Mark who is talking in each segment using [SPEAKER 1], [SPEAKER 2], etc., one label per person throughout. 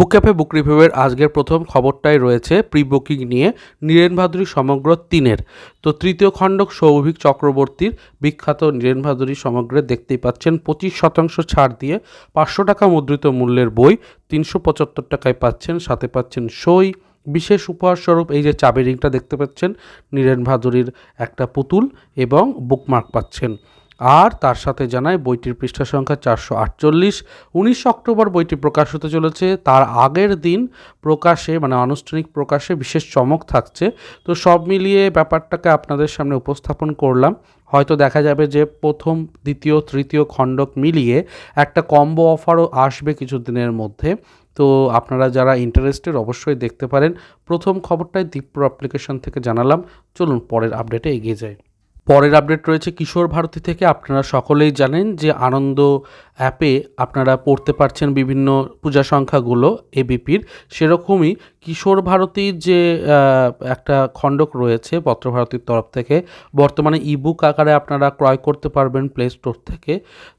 [SPEAKER 1] বুক cafe বুক রিভিউয়ের আজকের প্রথম খবরটাই রয়েছে প্রি বুকিং নিয়ে নীরেন ভাদুরী সমগ্র তিনের। তো তৃতীয় খণ্ডক সৌভিক চক্রবর্তীর বিখ্যাত নীরেন ভাদুরী সমগ্রে দেখতেই পাচ্ছেন পঁচিশ শতাংশ ছাড় দিয়ে পাঁচশো টাকা মুদ্রিত মূল্যের বই, তিনশো পঁচাত্তর টাকায় পাচ্ছেন, সাথে পাচ্ছেন সই। বিশেষ উপহারস্বরূপ এই যে চাবি রিংটা দেখতে পাচ্ছেন, নীরেন ভাদুরীর একটা পুতুল এবং বুকমার্ক পাচ্ছেন। আর তার সাথে জানায় বইটির পৃষ্ঠা সংখ্যা চারশো আটচল্লিশ। উনিশ অক্টোবর বইটি প্রকাশ হতে চলেছে। তার আগের দিন প্রকাশে মানে আনুষ্ঠানিক প্রকাশে বিশেষ চমক থাকছে। তো সব মিলিয়ে ব্যাপারটাকে আপনাদের সামনে উপস্থাপন করলাম। হয়তো দেখা যাবে যে প্রথম, দ্বিতীয়, তৃতীয় খণ্ডক মিলিয়ে একটা কম্বো অফারও আসবে কিছু দিনের মধ্যে। তো আপনারা যারা ইন্টারেস্টেড অবশ্যই দেখতে পারেন। প্রথম খবরটাই দীপ্র অ্যাপ্লিকেশন থেকে জানালাম। চলুন পরের আপডেটে এগিয়ে যাই। পরের আপডেট রয়েছে কিশোর ভারতী থেকে। আপনারা সকলেই জানেন যে আনন্দ অ্যাপে আপনারা পড়তে পারছেন বিভিন্ন পূজা সংখ্যাগুলো এবিপির সেরকমই কিশোর ভারতীর যে একটা খণ্ডক রয়েছে পত্রভারতীর তরফ থেকে, বর্তমানে ইবুক আকারে আপনারা ক্রয় করতে পারবেন প্লে স্টোর থেকে।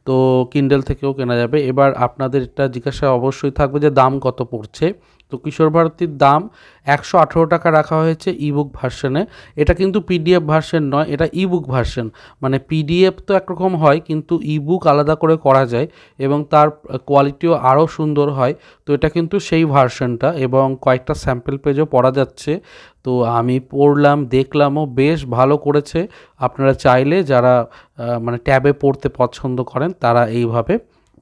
[SPEAKER 1] তো কিন্ডেল থেকেও কেনা যাবে। এবার আপনাদের এটা জিজ্ঞাসা অবশ্যই থাকবে যে দাম কত পড়ছে। তো কিশোর ভারতীর দাম একশো আঠেরো টাকা রাখা হয়েছে ইবুক ভার্সনে এটা কিন্তু পিডিএফ ভার্সন নয়, এটা ইবুক ভার্সন মানে পিডিএফ তো একরকম হয়, কিন্তু ইবুক আলাদা করে করা যায় এবং তার কোয়ালিটিও আরও সুন্দর হয়। তো এটা কিন্তু সেই ভার্সনটা এবং কয়েকটা স্যাম্পল পেজও পড়া যাচ্ছে। তো আমি পড়লাম, দেখলামও বেশ ভালো করেছে। আপনারা চাইলে যারা মানে ট্যাবে পড়তে পছন্দ করেন, তারা এইভাবে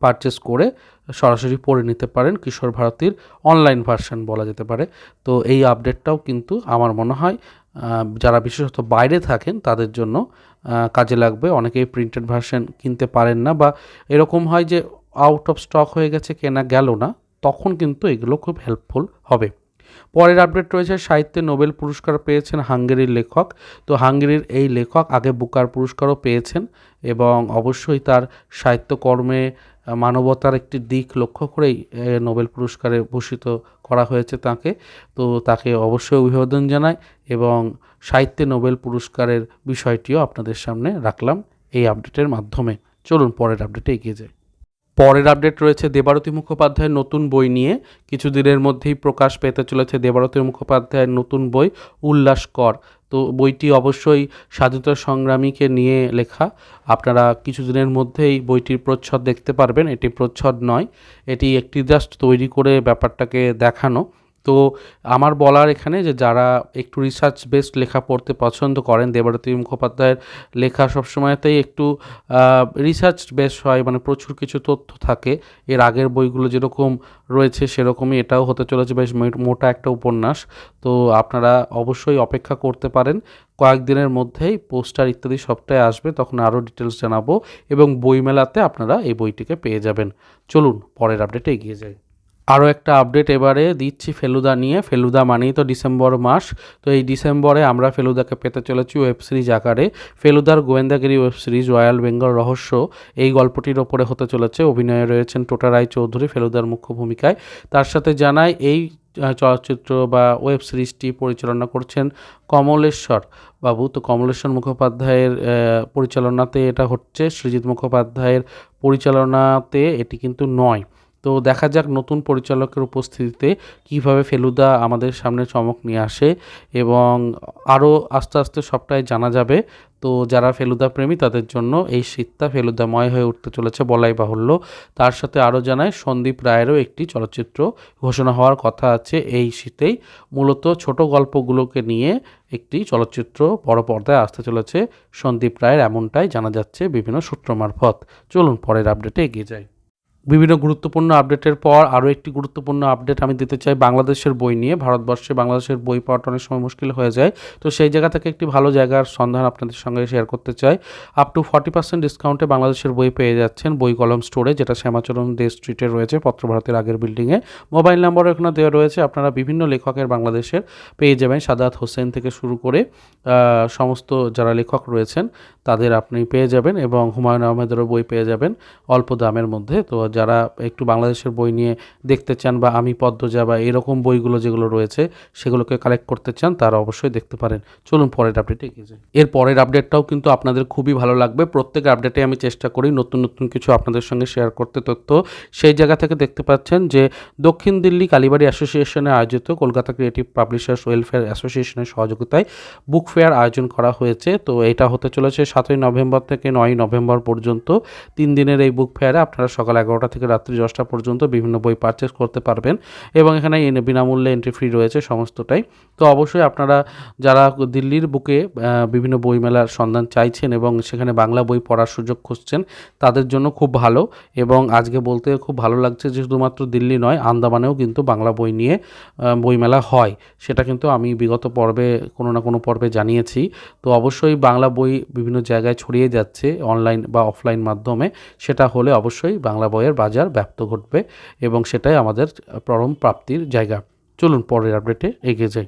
[SPEAKER 1] পারচেস করে সরাসরি পড়ে নিতে পারেন কিশোর ভারতীর অনলাইন ভার্সন বলা যেতে পারে। তো এই আপডেটটাও কিন্তু আমার মনে হয় যারা বিশেষত বাইরে থাকেন তাদের জন্য কাজে লাগবে। অনেকেই প্রিন্টেড ভার্সন কিনতে পারেন না বা এরকম হয় যে আউট অফ স্টক হয়ে গেছে, কেনা গেল না, তখন কিন্তু এগুলো খুব হেল্পফুল হবে। পরের আপডেট রয়েছে, সাহিত্যে নোবেল পুরস্কার পেয়েছেন হাঙ্গেরির লেখক। তো হাঙ্গেরির এই লেখক আগে বুকার পুরস্কারও পেয়েছেন এবং অবশ্যই তার সাহিত্যকর্মে মানবতার একটি দিক লক্ষ্য করেই নোবেল পুরস্কারে ভূষিত করা হয়েছে তাকে। তো তাকে অবশ্যই অভিবাদন জানাই এবং সাহিত্যে নোবেল পুরস্কারের বিষয়টিও আপনাদের সামনে রাখলাম এই আপডেটের মাধ্যমে। চলুন পরের আপডেটে এগিয়ে যাই। পরের আপডেট রয়েছে দেবারতী মুখোপাধ্যায়ের নতুন বই নিয়ে। কিছু দিনের মধ্যেই প্রকাশ পেতে চলেছে দেবারতী মুখোপাধ্যায়ের নতুন বই, উল্লাস কর। তো বইটি অবশ্যই স্বাধীনতা সংগ্রামীকে নিয়ে লেখা। আপনারা কিছুদিনের মধ্যেই বইটির প্রচ্ছদ দেখতে পারবেন। এটি প্রচ্ছদ নয়, এটি একটি জাস্ট তৈরি করে ব্যাপারটাকে দেখানো। তো আমার বলার এখানে যে যারা একটু রিসার্চ বেসড লেখা পড়তে পছন্দ করেন দেবারতী মুখোপাধ্যায়ের লেখা সবসময়তেই একটু রিসার্চ বেস হয় মানে প্রচুর কিছু তথ্য থাকে। এর আগের বইগুলো যেরকম রয়েছে সেরকমই এটাও হতে চলেছে, বেশ মোটা একটা উপন্যাস। তো আপনারা অবশ্যই অপেক্ষা করতে পারেন। কয়েকদিনের মধ্যেই পোস্টার ইত্যাদি সবটাই আসবে, তখন আরও ডিটেলস জানাব এবং বইমেলাতে আপনারা এই বইটিকে পেয়ে যাবেন। চলুন, পরের আপডেটে এগিয়ে যাই। আরও একটা আপডেট এবারে দিচ্ছি ফেলুদা নিয়ে। ফেলুদা মানেই তো ডিসেম্বর মাস। তো এই ডিসেম্বরে আমরা ফেলুদাকে পেতে চলেছি ওয়েব সিরিজ আকারে। ফেলুদার গোয়েন্দাগিরি web series Royal Bengal Rahasya. এই গল্পটির ওপরে হতে চলেছে। অভিনয়ে রয়েছেন টোটা রায় চৌধুরী ফেলুদার মুখ্য ভূমিকায়। তার সাথে জানায় এই চলচ্চিত্র বা ওয়েব সিরিজটি পরিচালনা করছেন কমলেশ্বর বাবু। তো কমলেশ্বর মুখোপাধ্যায়ের পরিচালনাতে এটা হচ্ছে। সৃজিত মুখোপাধ্যায়ের পরিচালনাতে এটি কিন্তু নয়। তো দেখা যাক নতুন পরিচালকের উপস্থিতিতে কীভাবে ফেলুদা আমাদের সামনে চমক নিয়ে আসে এবং আরও আস্তে আস্তে সবটাই জানা যাবে। তো যারা ফেলুদা প্রেমী, তাদের জন্য এই শীতটা ফেলুদাময় হয়ে উঠতে চলেছে বলাই বাহুল্য। তার সাথে আরও জানায়, সন্দীপ রায়েরও একটি চলচ্চিত্র ঘোষণা হওয়ার কথা আছে এই শীতেই। মূলত ছোট গল্পগুলোকে নিয়ে একটি চলচ্চিত্র বড় পর্দায় আসতে চলেছে। সন্দীপ রায়ের এমনটাই জানা যাচ্ছে বিভিন্ন সূত্র মারফত। চলুন পরের আপডেটে এগিয়ে যাই। বিভিন্ন গুরুত্বপূর্ণ আপডেটের পর আরও একটি গুরুত্বপূর্ণ আপডেট আমি দিতে চাই বাংলাদেশের বই নিয়ে। ভারতবর্ষে বাংলাদেশের বই পাওয়াটা অনেক সময় মুশকিল হয়ে যায়। তো সেই জায়গা থেকে একটি ভালো জায়গার সন্ধান আপনাদের সঙ্গে শেয়ার করতে চাই। আপ টু ফর্টি পার্সেন্ট ডিসকাউন্টে বাংলাদেশের বই পেয়ে যাচ্ছেন বই কলম স্টোরে যেটা শ্যামাচরণ দে স্ট্রিটে রয়েছে, পত্রভারতের আগের বিল্ডিংয়ে মোবাইল নাম্বারও এখানে দেওয়া রয়েছে। আপনারা বিভিন্ন লেখকের বাংলাদেশের পেয়ে যাবেন। সাদাত হোসেন থেকে শুরু করে সমস্ত যারা লেখক রয়েছেন তাদের আপনি পেয়ে যাবেন এবং হুমায়ুন আহমেদেরও বই পেয়ে যাবেন অল্প দামের মধ্যে। তো যারা একটু বাংলাদেশের বই নিয়ে দেখতে চান বা আমি পদ্মজা বা এরকম বইগুলো যেগুলো রয়েছে সেগুলোকে কালেক্ট করতে চান তারা অবশ্যই দেখতে পারেন। চলুন পরের আপডেটে এগিয়ে যাই। এর পরের আপডেটটাও কিন্তু আপনাদের খুবই ভালো লাগবে। প্রত্যেক আপডেটে আমি চেষ্টা করি নতুন নতুন কিছু আপনাদের সঙ্গে শেয়ার করতে। তথ্য সেই জায়গা থেকে দেখতে পাচ্ছেন যে দক্ষিণ দিল্লি কালীবাড়ি অ্যাসোসিয়েশনে আয়োজিত কলকাতা ক্রিয়েটিভ পাবলিশার্স ওয়েলফেয়ার অ্যাসোসিয়েশনের সহযোগিতায় বুক ফেয়ার আয়োজন করা হয়েছে। তো এটা হতে চলেছে সাতই নভেম্বর থেকে নয়ই নভেম্বর পর্যন্ত তিন দিনের এই বুক ফেয়ারে আপনারা সকাল এগারোটা থেকে রাত্রি দশটা পর্যন্ত বিভিন্ন বই পারচেস করতে পারবেন এবং এখানে বিনামূল্যে এন্ট্রি ফ্রি রয়েছে সমস্তটাই। তো অবশ্যই আপনারা যারা দিল্লির বুকে বিভিন্ন বইমেলার সন্ধান চাইছেন এবং সেখানে বাংলা বই পড়ার সুযোগ খুঁজছেন, তাদের জন্য খুব ভালো এবং আজকে বলতে খুব ভালো লাগছে যে শুধুমাত্র দিল্লি নয়, আন্দামানেও কিন্তু বাংলা বই নিয়ে বইমেলা হয়। সেটা কিন্তু আমি বিগত পর্বে কোনো না কোনো পর্বে জানিয়েছি। তো অবশ্যই বাংলা বই বিভিন্ন জায়গায় ছড়িয়ে যাচ্ছে অনলাইন বা অফলাইন মাধ্যমে, সেটা হলে অবশ্যই বাংলা বইয়ের বাজার ব্যপ্ত ঘটবে এবং সেটাই আমাদের পরম প্রাপ্তির জায়গা। চলুন পরের আপডেটে এগিয়ে যাই।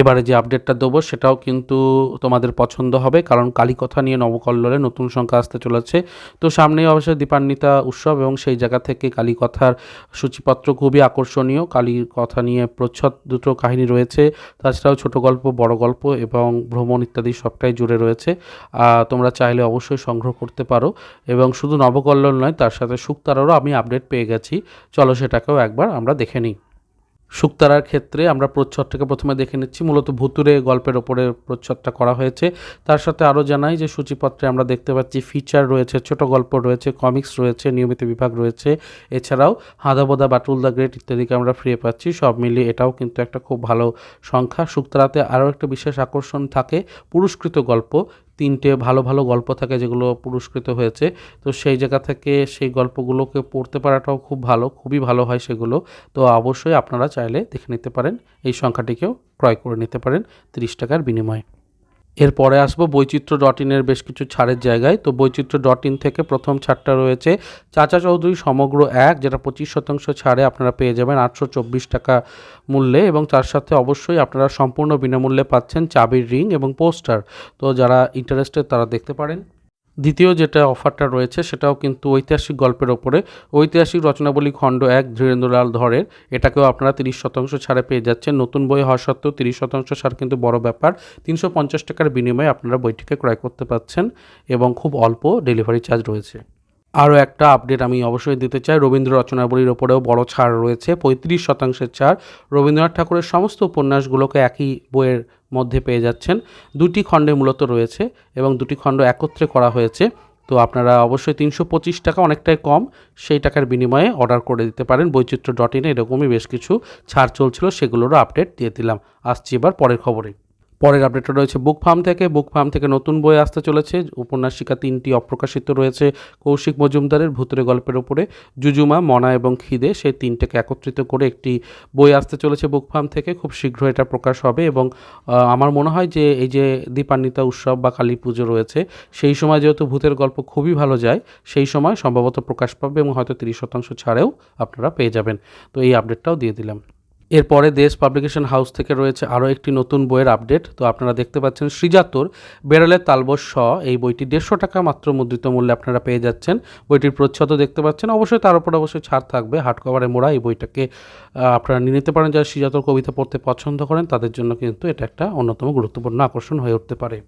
[SPEAKER 1] এবারে যে আপডেটটা দেবো সেটাও কিন্তু তোমাদের পছন্দ হবে, কারণ কালীকথা নিয়ে নবকল্লোলে নতুন সংখ্যা আসতে চলেছে। তো সামনেই অবশ্যই দীপান্বিতা উৎসব এবং সেই জায়গা থেকে কালীকথার সূচিপত্র খুবই আকর্ষণীয়। কালীর কথা নিয়ে প্রচ্ছদ দুটো কাহিনী রয়েছে, তাছাড়াও ছোট গল্প, বড় গল্প এবং ভ্রমণ ইত্যাদি সবটাই জুড়ে রয়েছে। তোমরা চাইলে অবশ্যই সংগ্রহ করতে পারো এবং শুধু নবকল্লোল নয়, তার সাথে শুক্তারারও আমি আপডেট পেয়ে গেছি। চলো সেটাকেও একবার আমরা দেখে নিই। শুক্তারার ক্ষেত্রে আমরা প্রচ্ছদটাকে প্রথমে দেখে নিচ্ছি। মূলত ভুতুরে গল্পের ওপরে প্রচ্ছদটা করা হয়েছে। তার সাথে আরও জানাই যে সূচিপত্রে আমরা দেখতে পাচ্ছি ফিচার রয়েছে, ছোট গল্প রয়েছে কমিক্স রয়েছে, নিয়মিত বিভাগ রয়েছে। এছাড়াও হাদাবোদা বাটুল, দ্য গ্রেট ইত্যাদিকে আমরা ফিরে পাচ্ছি। সব মিলিয়ে এটাও কিন্তু একটা খুব ভালো সংখ্যা। শুক্তারাতে আরও একটা বিশেষ আকর্ষণ থাকে, পুরস্কৃত গল্প। তিনটে ভালো ভালো গল্প থাকে যেগুলো পুরস্কৃত হয়েছে। তো সেই জায়গা থেকে সেই গল্পগুলোকে পড়তে পারাটাও খুব ভালো, খুবই ভালো হয় সেগুলো। তো অবশ্যই আপনারা চাইলে দেখে নিতে পারেন। এই সংখ্যাটিকেও ক্রয় করে নিতে পারেন। তিরিশ টাকার বিনিময়ে। এরপরে আসব বৈচিত্র্য ডট ইনের বেশ কিছু ছাড়ের জায়গায়। তো বৈচিত্র্য ডট ইন থেকে প্রথম ছাড়টা রয়েছে চাচা চৌধুরী সমগ্র এক, যেটা পঁচিশ শতাংশ ছাড়ে আপনারা পেয়ে যাবেন আটশো চব্বিশ টাকা মূল্যে এবং তার সাথে অবশ্যই আপনারা সম্পূর্ণ বিনামূল্যে পাচ্ছেন চাবির রিং এবং পোস্টার। তো যারা ইন্টারেস্টেড তারা দেখতে পারেন। দ্বিতীয় যেটা অফারটা রয়েছে সেটাও কিন্তু ঐতিহাসিক গল্পের ওপরে। ঐতিহাসিক রচনাবলী খণ্ড এক ধীরেন্দ্রলাল ধরের। এটাকেও আপনারা তিরিশ শতাংশ ছাড়ে পেয়ে যাচ্ছেন। নতুন বই হওয়া সত্ত্বেও তিরিশ শতাংশ ছাড় কিন্তু বড় ব্যাপার। তিনশো পঞ্চাশ টাকার বিনিময়ে আপনারা বইটিকে ক্রয় করতে পাচ্ছেন এবং খুব অল্প ডেলিভারি চার্জ রয়েছে। আরও একটা আপডেট আমি অবশ্যই দিতে চাই। রবীন্দ্র রচনাবলীর ওপরেও বড় ছাড় রয়েছে, পঁয়ত্রিশ শতাংশের ছাড়। রবীন্দ্রনাথ ঠাকুরের সমস্ত উপন্যাসগুলোকে একই বইয়ের মধ্যে পেয়ে যাচ্ছেন। দুটি খণ্ডে মূলত রয়েছে এবং দুটি খণ্ড একত্রে করা হয়েছে। তো আপনারা অবশ্যই তিনশো পঁচিশ টাকা অনেকটাই কম, সেই টাকার বিনিময়ে অর্ডার করে দিতে পারেন। বৈচিত্র্য ডট ইনে এরকমই বেশ কিছু ছাড় চলছিল, সেগুলোরও আপডেট দিয়ে দিলাম। আসছি এবার পরের খবরে। পরের আপডেটটা রয়েছে বুক ফার্ম থেকে। বুক ফার্ম থেকে নতুন বই আসতে চলেছে। উপন্যাসিকা তিনটি অপ্রকাশিত রয়েছে কৌশিক মজুমদারের। ভূতের গল্পের ওপরে জুজুমা, মনা এবং খিদে সেই তিনটাকে একত্রিত করে একটি বই আসতে চলেছে বুক ফার্ম থেকে। খুব শীঘ্র এটা প্রকাশ হবে এবং আমার মনে হয় যে এই যে দীপান্বিতা উৎসব বা কালী পুজো রয়েছে, সেই সময় যেহেতু ভূতের গল্প খুবই ভালো যায়, সেই সময় সম্ভবত প্রকাশ পাবে এবং হয়তো তিরিশ শতাংশ ছাড়েও আপনারা পেয়ে যাবেন। তো এই আপডেটটাও দিয়ে দিলাম। এরপরে দেশ পাবলিকেশন হাউস থেকে রয়েছে আরও একটি নতুন বইয়ের আপডেট। তো আপনারা দেখতে পাচ্ছেন শ্রীজাতর বেড়ালের তালবস স এই বইটি দেড়শো টাকা মাত্র মুদ্রিত মূল্যে আপনারা পেয়ে যাচ্ছেন। বইটির প্রচ্ছদও দেখতে পাচ্ছেন। অবশ্যই তার উপর অবশ্যই ছাড় থাকবে। হার্ড কভারে মোড়া এই বইটাকে আপনারা নিয়ে নিতে পারেন। যারা শ্রীজাতর কবিতা পড়তে পছন্দ করেন, তাদের জন্য কিন্তু এটা একটা অন্যতম গুরুত্বপূর্ণ আকর্ষণ হয়ে উঠতে পারে।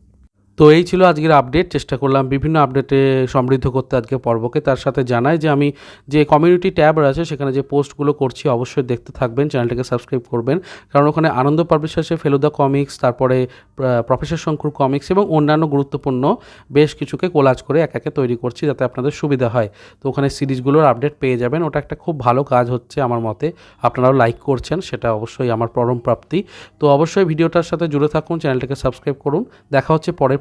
[SPEAKER 1] তো এই ছিল আজকের আপডেট চেষ্টা করলাম বিভিন্ন আপডেটে সমৃদ্ধ করতে আজকে পর্বকে। তার সাথে জানাই যে আমি যে কমিউনিটি ট্যাব আছে, সেখানে যে পোস্টগুলো করছি, অবশ্যই দেখতে থাকবেন, চ্যানেলটাকে সাবস্ক্রাইব করবেন। কারণ ওখানে আনন্দ পাবলিশার্সে ফেলুদা কমিক্স তারপরে প্রফেসর শঙ্কুর কমিক্স এবং অন্যান্য গুরুত্বপূর্ণ বেশ কিছুকে কোলাজ করে এক একে তৈরি করছি যাতে আপনাদের সুবিধা হয়। তো ওখানে সিরিজগুলোর আপডেট পেয়ে যাবেন। ওটা একটা খুব ভালো কাজ হচ্ছে আমার মতে। আপনারাও লাইক করছেন, সেটা অবশ্যই আমার পরম প্রাপ্তি। তো অবশ্যই ভিডিওটার সাথে জুড়ে থাকুন, চ্যানেলটাকে সাবস্ক্রাইব করুন। দেখা হচ্ছে পরের